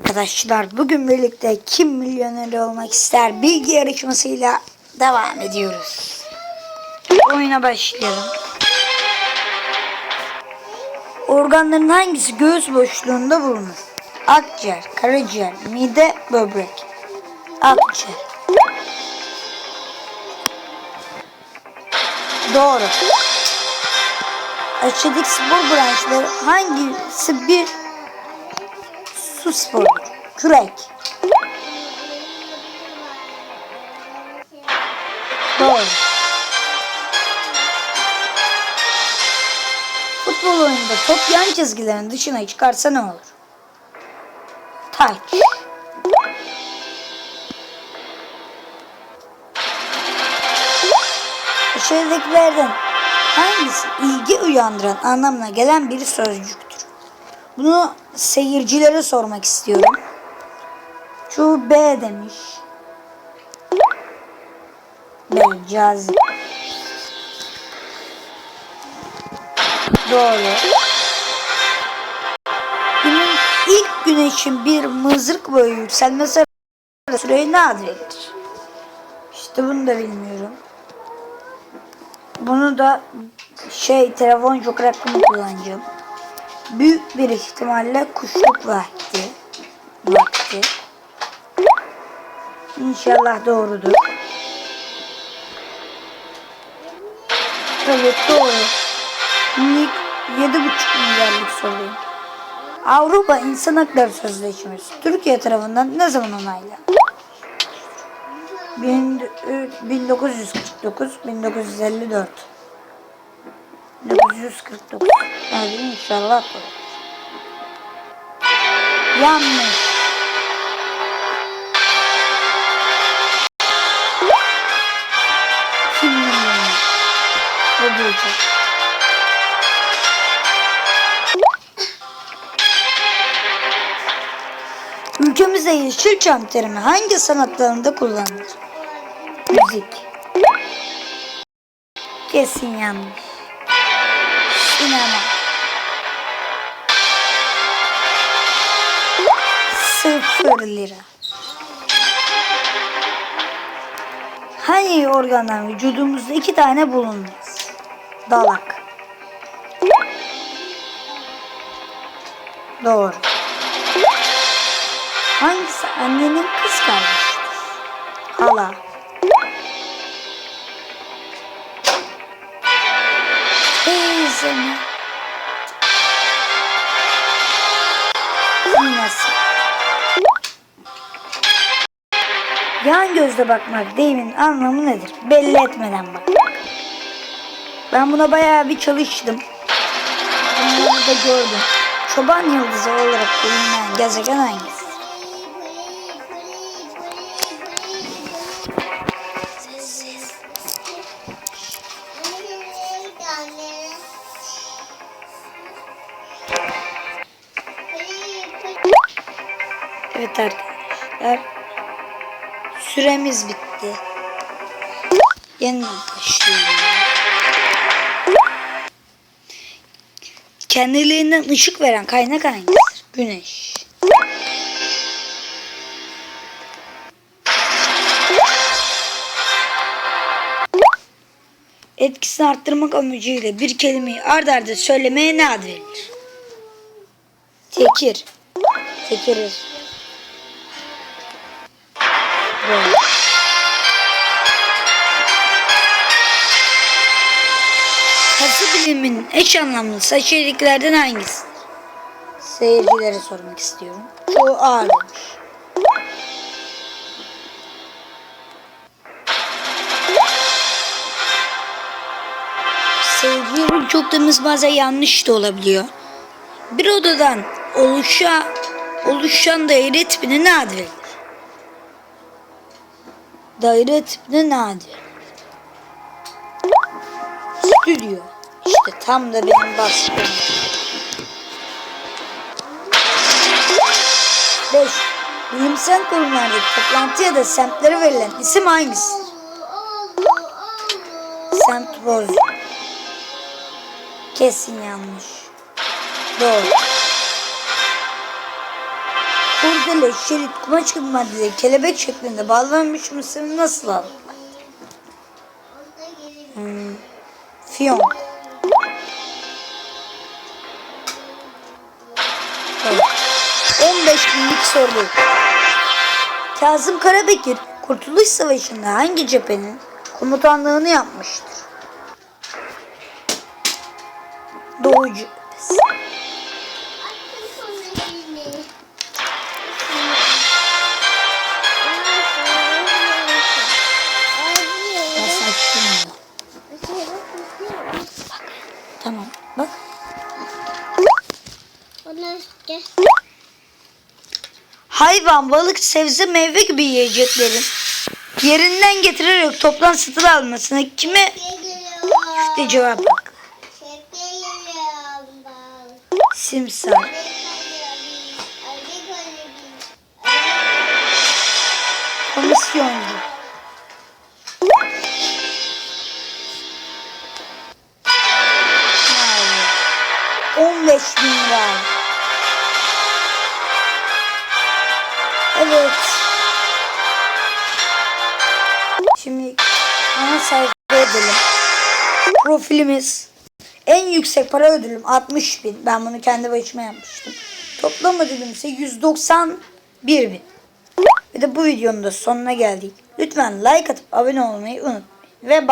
Arkadaşlar bugün birlikte kim milyoner olmak ister bilgi yarışmasıyla devam ediyoruz. Oyuna başlayalım. Organların hangisi göğüs boşluğunda bulunur? Akciğer, karaciğer, mide, böbrek. Akciğer. Doğru. Aşağıdaki spor branşları hangisi bir su sporudur? Kürek. Doğru. Futbol oyununda top yan çizgilerin dışına çıkarsa ne olur? Taç. Aşağıdakilerden hangisi ilgi uyandıran anlamına gelen bir sözcüktür? Bunu seyircilere sormak istiyorum. Şu B demiş. B cazip. Doğru. Günün ilk güneşin bir mızık boyu yükselmesi süreye ne ad verilir? İşte bunu da bilmiyorum. Bunu da şey telefon joker hakkımı kullanacağım. Büyük bir ihtimalle kuşluk vakti. Vakti. İnşallah doğrudur. Evet doğru. Şimdi 7,5 milyarlık soruyum. Avrupa İnsan Hakları Sözleşmesi Türkiye tarafından ne zaman onaylandı? 1949 1954 1949 Hadi inşallah doğru. Yanlış. Kim? O diyecek. Ülkemizde Yeşilçam terimi hangi sanat dalında kullanılır? Müzik. Kesin yanlış. Sinema. Sıfır lira. Hangi organdan vücudumuzda iki tane bulunmaz? Dalak. Doğru. Hangisi annenin kız kardeşidir? Hala. Nasıl? Yan gözle bakmak deyimin anlamı nedir? Belli etmeden bakmak. Ben buna bayağı bir çalıştım. Bunları da gördüm. Çoban yıldızı olarak bilinen gezegen hangisi? Evet arkadaşlar. Süremiz bitti. Yeniden başlıyorum. Kendiliğinden ışık veren kaynak hangisidir? Güneş. Etkisini arttırmak amacıyla bir kelimeyi ard arda söylemeye ne ad verilir? Tekir. Tekir. Katı bilimin eş anlamlısı aşağıdakilerden hangisi? Seyircilere sormak istiyorum. Çoğu A demiş. Seyircilerin çok demesi bazen yanlış da olabiliyor. Bir odadan oluşa, oluşan daire tipine ne ad verilir? Daire ad verilir? Stüdyo. İşte tam da benim bastığım. 5. Bilimsel kurumlardaki toplantı ya da semtlere verilen isim hangisidir? Sempozyum. Kesin yanlış. Doğru. Kurdele, şerit, kumaş gibi maddeleri kelebek şeklinde bağlanmış mısır nasıl alınır? Hmm. Fiyon. Evet. 15 binlik soru. Kazım Karabekir Kurtuluş Savaşı'nda hangi cephenin komutanlığını yapmıştır? Doğu cephesi. Hayvan, balık, sebze, meyve gibi yiyeceklerin yerinden getirerek toptan satın almasına kime de cevap bak. Simsar. Komisyoncu. Hayır. 15 bin lira. Evet. Şimdi ana sayfa edelim. Profilimiz en yüksek para ödülüm 60 bin. Ben bunu kendi başıma yapmıştım. Toplam ödülüm ise 191 bin. Ve de bu videonun da sonuna geldik. Lütfen like atıp abone olmayı unutmayın. Ve